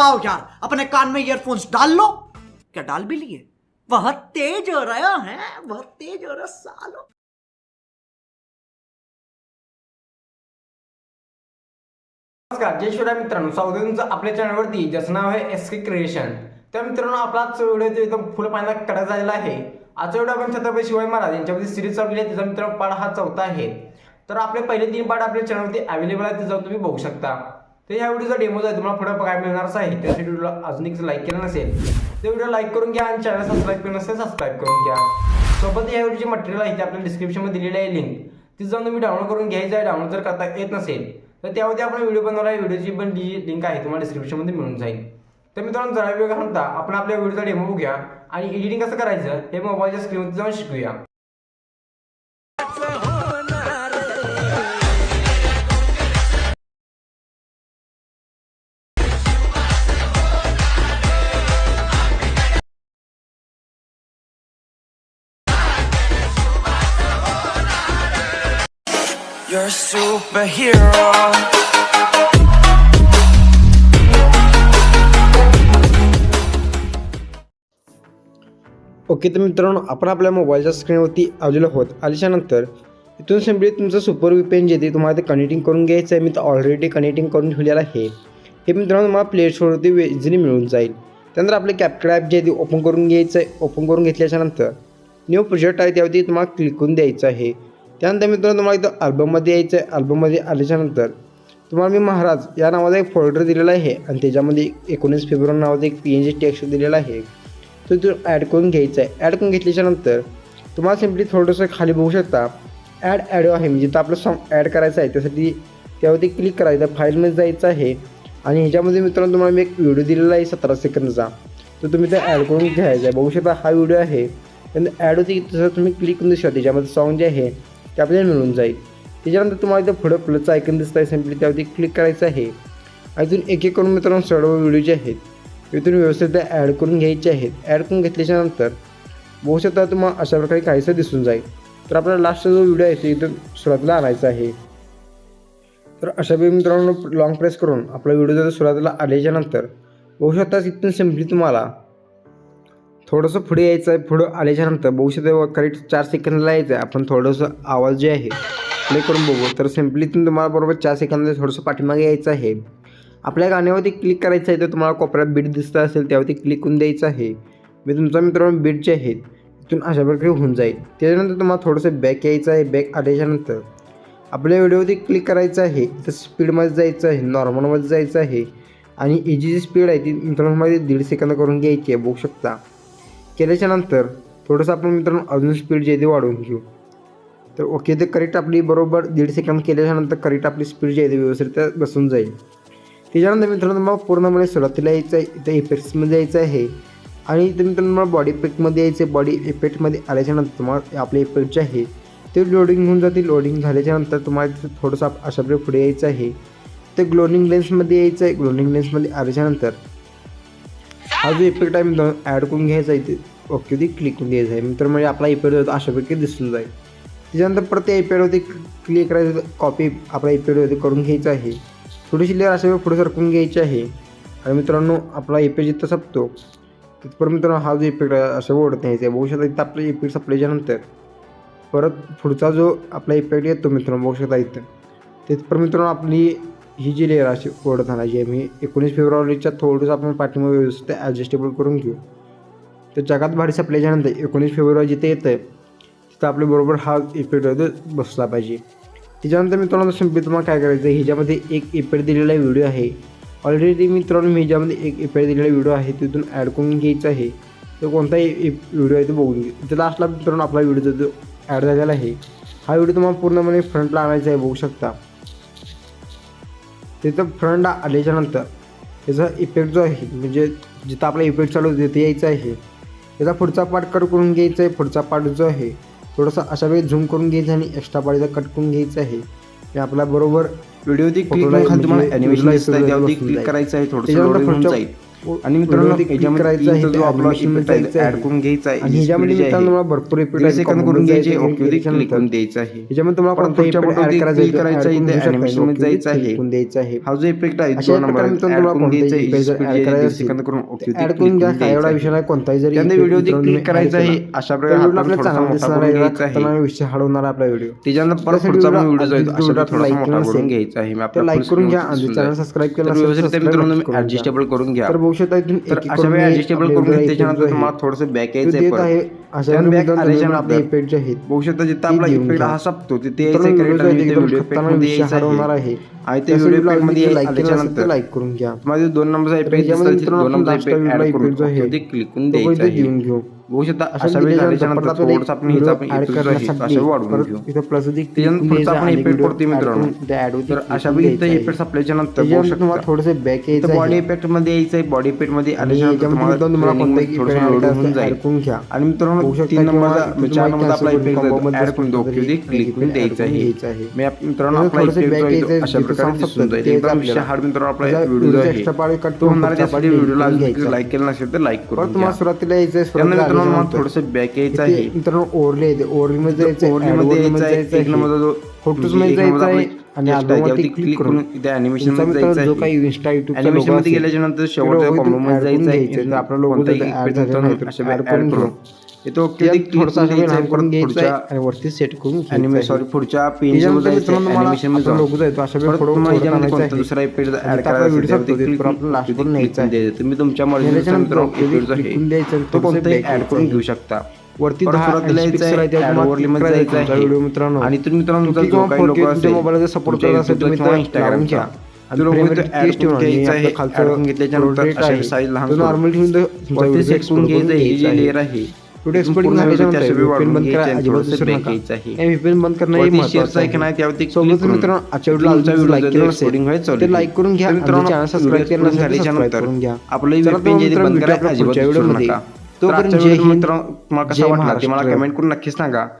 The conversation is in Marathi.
आओ यार अपने कान में ईयरफोन्स डाल लो। क्या डाल भी लिए? बहुत तेज हो रहा है बहुत तेज हो रहा सालो। नमस्कार जय शिवराय मित्रांनो स्वागत आहे तुमचं आपल्या चॅनलवरती ज्याचं नाव आहे एस के क्रिएशन तर मित्रांनो आपला आजचा व्हिडिओ एकदम फुल पाण्यात कडा झालेला आहे आजचा व्हिडिओ आपण छत्रपती शिवाजी महाराज यांच्यावरती सिरीज चालली आहे त्याचा मित्रांनो पाठ हा चौथा आहे. तर आपले पहिले तीन पाठ आपल्या चॅनलवरती अवेलेबल आहेत ते जाऊन तुम्ही बघू शकता. तर या व्हिडिओचा डेमो आहे तुम्हाला पुढे बघायला मिळणारच आहे. त्यासाठी व्हिडिओला अजून एक लाईक केलं नसेल तर व्हिडिओ लाईक करून घ्या आणि चॅनल सबस्क्राईब केलं नसेल सबस्क्राईब करून घ्या. सोबत या व्हिडिओचे मटेरियल आहे ते आपल्या डिस्क्रिप्शनमध्ये दिलेलं आहे लिंक ती जाऊन तुम्ही डाउनलोड करून घ्यायचं आहे डाउनलोड जर करता येत नसेल तर त्यावरती आपण व्हिडिओ बनवला आहे. व्हिडिओची पण लिंक आहे तुम्हाला डिस्क्रिप्शनमध्ये मिळून जाईल. तर मित्रांनो जरा वेळ घालता आपण आपल्या व्हिडिओचा डेमो बघूया. आणि एडिटिंग कसं करायचं हे मोबाईलच्या स्क्रीनवरती जाऊन शिकूया. You're a superhero. ओके तर मित्रांनो आपण आपल्या मोबाईलच्या स्क्रीनवरती आलेलो आहोत. आल्याच्यानंतर इथून सिम्पली तुमचं सुपर विपेन जे ते तुम्हाला ते कनेक्टिंग करून घ्यायचं आहे. मी तर ऑलरेडी कनेक्टिंग करून ठेवलेलं आहे. हे मित्रांनो तुम्हाला प्ले स्टोरवरती इझिली मिळून जाईल. त्यानंतर आपले कॅपकड ॲप जे आहे ते ओपन करून घ्यायचं आहे. ओपन करून घेतल्याच्यानंतर न्यू प्रोजेक्ट आहे त्यावरती तुम्हाला क्लिक करून द्यायचं आहे. त्यानंतर मित्रांनो तुम्हाला इथं अल्बममध्ये यायचं आहे. अल्बममध्ये आल्याच्यानंतर तुम्हाला मी महाराज या नावाचा एक फोल्डर दिलेला आहे आणि त्याच्यामध्ये एकोणीस फेब्रुवारी नावाचा एक पी एन जी टेक्स्ट दिलेला आहे. तो तो ॲड करून घ्यायचा आहे. ॲड करून घेतल्याच्यानंतर तुम्हाला सिम्पली थोडंसं खाली बघू शकता. ॲड ॲडो आहे. म्हणजे जिथं आपलं सॉन्ग ॲड करायचं आहे त्यासाठी त्यावरती क्लिक करायचं फाईलमध्ये जायचं आहे. आणि ह्याच्यामध्ये मित्रांनो तुम्हाला मी एक व्हिडिओ दिलेला आहे सतरा सेकंदचा तो तुम्ही ते ॲड करून घ्यायचा आहे. बघू शकता हा व्हिडिओ आहे. त्यानंतर ॲड होती तसं तुम्ही क्लिक करून दिसता त्याच्यामध्ये सॉन्ग जे आहे ते आपल्याला मिळून जाईल. त्याच्यानंतर तुम्हाला इथं पुढं प्लसचं ऐकून दिसत आहे सिम्पली त्यावरती क्लिक करायचं आहे. अजून इथून एक एक करून मित्रांनो सर्व व्हिडिओ जे आहेत इथून व्यवस्थित ॲड करून घ्यायचे आहेत. ॲड करून घेतल्याच्यानंतर बघू शकता तुम्हाला अशा प्रकारे काहीसं दिसून जाईल. तर आपला लास्टचा जो व्हिडिओ आहे तो इथून सुरुवातीला आणायचा आहे. तर अशा वेळी मित्रांनो लॉंग प्रेस करून आपला व्हिडिओ जर सुरुवातीला आल्याच्यानंतर बघू शकता इथून सिम्पली तुम्हाला थोडंसं पुढे यायचं आहे. पुढं आल्याच्यानंतर बघू करेक्ट चार सेकंदला यायचं आहे. आपण थोडंसं आवाज जे आहे प्ले करून बघू. तर सिम्पली तुम्हाला बरोबर चार सेकंदला थोडंसं पाठीमागे यायचं आहे. आपल्या गाण्यावरती क्लिक करायचं आहे तर तुम्हाला कोपऱ्यात बीट दिसत असेल त्यावरती क्लिक करून द्यायचं आहे. मी तुमचा मित्रांनो बीट जे आहेत तिथून अशा प्रकारे होऊन जाईल. त्याच्यानंतर तुम्हाला थोडंसं बॅक यायचं आहे. बॅक आल्याच्यानंतर आपल्या व्हिडिओवरती क्लिक करायचं आहे. तर स्पीडमध्ये जायचं आहे. नॉर्मलमध्ये जायचं आहे. आणि याची जी स्पीड आहे ती मित्रांमध्ये दीड सेकंद करून घ्यायची आहे. बघू शकता. केल्याच्यानंतर थोडंसं आपण मित्रांनो अजून स्पीड जे आहे ते वाढवून घेऊ. तर ओके ते करेक्ट आपली बरोबर दीड सेकंद केल्याच्यानंतर करेक्ट आपली स्पीड जी आहे ती व्यवस्थित बसून जाईल. त्याच्यानंतर मित्रांनो मग पूर्णपणे सुरुवातीला यायचं आहे इथं इफेक्ट्समध्ये यायचं आहे. आणि इथं मित्रांनो मला बॉडी इफेक्टमध्ये यायचं आहे. बॉडी इफेक्टमध्ये आल्याच्यानंतर तुम्हाला आपले इफेक्ट जे आहे ते लोडिंग होऊन जातील. लोडिंग झाल्याच्यानंतर तुम्हाला तिथं थोडंसं अशाप्रकारे पुढे यायचं आहे. ते ग्लोनिंग लेन्समध्ये यायचं आहे. ग्लोनिंग लेन्समध्ये आल्याच्यानंतर हा जो इफेक्ट आहे मित्रांनो ॲड करून घ्यायचा आहे ते. ओके ती क्लिक करून द्यायचं आहे. मित्र म्हणजे आपला इफेक्ट पी अशा अशापैकी दिसून जाईल. त्याच्यानंतर परत त्या इफेक्टवरती क्लिक करायचं कॉपी आपला इफेक्टवरती करून घ्यायचं आहे. थोडीशी लेअर अशा पुढे सरकून घ्यायची आहे. आणि मित्रांनो आपला इफेक्ट जिथं संपतो तिथपर्यंत मित्रांनो हा जो इफेक्ट आहे असं ओढत नाही. आहे बघू शकता इथं आपला इफेक्ट संपल्याच्यानंतर परत पुढचा जो आपला इफेक्ट येतो मित्रांनो बघू शकता इथं. तिथपर्यंत मित्रांनो आपली ही जी लेअर अशी ओढत आणायची आहे मी एकोणीस फेब्रुवारीच्या थोडंसं आपण पाठिंबा व्यवस्थित ॲडजस्टेबल करून घेऊ. तर जगात भारी संपल्याच्यानंतर एकोणीस फेब्रुवारी जिथे येतं आहे तिथं आपल्या बरोबर हा इफेक्ट बसला पाहिजे. त्याच्यानंतर मित्रांनो सिम्पली तुम्हाला काय करायचं आहे ह्याच्यामध्ये एक इफेक्ट दिलेला व्हिडिओ आहे. ऑलरेडी मित्रांनो मी ह्याच्यामध्ये एक इफेक्ट दिलेला व्हिडिओ आहे तिथून ॲड करून घ्यायचा आहे. तो कोणताही व्हिडिओ आहे तो बघून घे इथं लास्टला मित्रांनो आपला व्हिडिओ जो ॲड झालेला आहे हा व्हिडिओ तुम्हाला पूर्णपणे फ्रंटला आणायचा आहे बघू शकता. तिथं फ्रंटला आल्याच्यानंतर त्याचा इफेक्ट जो आहे म्हणजे जिथं आपला इफेक्ट चालू तिथे यायचं आहे. त्याचा पुढचा पार्ट कट करून घ्यायचा आहे. पुढचा पार्ट जो आहे थोडासा अशा वेळी झूम करून घ्यायचा आणि एक्स्ट्रा पार्टचा कट करून घ्यायचा आहे. आणि आपला बरोबर व्हिडिओ क्लिक तुम्हाला म्हणजे ॲनिमेशन क्लिक. करायचं आहे थोडंसं जाईल. आणि मित्रांनो याच्यामध्ये जो आपला इफेक्ट आहे. ऍड. करून घ्यायचा आहे आणि तुम्हाला भरपूर इफेक्ट करून घ्यायचे ओके करून द्यायचं आहे. तुम्हाला परत कोणता पुढच्या इफेक्ट button ऍड वरती करायचा click करायचं आहे, करायचा इथे animation मध्ये जायचं आहे. आहे. हा जो इफेक्ट आहे नंबर तुम्हाला करून घ्यायचा करून ओके ऍड करून घ्या एवढा विषय नाही कोणताही जरी व्हिडिओ क्लिक करायचा आहे अशा प्रकारे चांगला दिसणार आहे खतरनाक विषय हाड होणार आपला व्हिडिओ त्याच्यानंतर परत पुढचा व्हिडिओ जो आहे अशा थोडासा मोठा करून घ्यायचा आहे मी लाईक करून घ्या आणि चॅनल केलं असेल तर मित्रांनो. ऍडजस्टेबल करून घ्या ऍडजस्टेबल करून तुम्हाला थोडंसं बॅक यायचं आहे. अशा आल्याच्या आपले इफेक्ट जे आहेत. जिथं आपला. हा संपतो तिथे यायचं होणार आहे. आणि ते व्हिडिओमध्ये like करून घ्या. माझे दोन नंबरचा तर इफेक्ट दोन नंबरचा इफेक्ट ऍड करून क्लिक करून द्यायचा घेऊ. बघू शकता. अशा अशा वेळी दिलेल्या झाल्याच्यानंतर नंतर आपल्याला थोडंसं आपण एक ह्याचा video आपण add इफेक्ट जो आहे तो करण्यासाठी असं वाढवून परत घेऊ. इथं plus मध्ये click त्याच्यानंतर पुढचा द्यायचा आपण आणि इफेक्ट video करतोय add मित्रांनो तर अशा वेळी इथं. इफेक्ट आपल्याच्या नंतर बघू त्याच्यानंतर तुम्हाला शकता थोडंसं बॅक तर यायचं बॉडी आहे. इफेक्टमध्ये यायचं बॉडी इफेक्टमध्ये आल्याच्यानंतर तुम्हाला थोडंसं लोड होऊन जाईल. आणि मित्रांनो तीन नंबरचा चार नंबरचा आपला इफेक्ट ऍड करून दो क्लिक द्यायचं आहे. मी मित्रांनो त्याचं आपला इफेक्ट अशा प्रकारे दिसून जाईल. एकदम हार्ड मित्रांनो आपला व्हिडिओ आहे तो होणार व्हिडिओला. लाईक केलं नसेल तर लाईक करून तुम्हाला सुरुवातीला यायचं मित्रांनो सुरुवातीला थोडंसं बॅक यायचं आहे. मित्रांनो ओरले येते ओरली मध्ये यायचं आहे एक नंबरचा जो फोटोज म्हणजे मध्ये जायचं आहे आणि text आहे, album त्यावरती वरती क्लिक करून मध्ये मित्रांनो जायचं जो काही इन्स्टा मध्ये गेल्याच्यानंतर शेवटच्या कॉम्बो मध्ये जायचं आहे आपला करून थोडंसं करून घ्यायचं आणि वरती सेट करून सॉरी पुढच्या मध्ये अशा वेळी. दुसरा करायचा आपण last करून न्यायचा तुम्ही तुमच्या मर्जीनुसार मित्रांनो करून द्यायचं तो कोणताही घेऊ शकता. वरती व्हिडिओ मित्रांनो आणि तुम्ही मित्रांनो तुमचा किंवा जो काही 4K लोगो तुमच्या असेल मोबाईलचा तुमच्या करत असेल तुम्ही आणि घ्यायचा आहे. ठेवून बंद लाईक करून. घ्या. मित्रांनो सबस्क्राईब करून घ्या. आपलं तोपर्यंत जय हिंद, मित्रांनो तुम्हाला जय कसा वाटला ते मला. कमेंट करून नक्की सांगा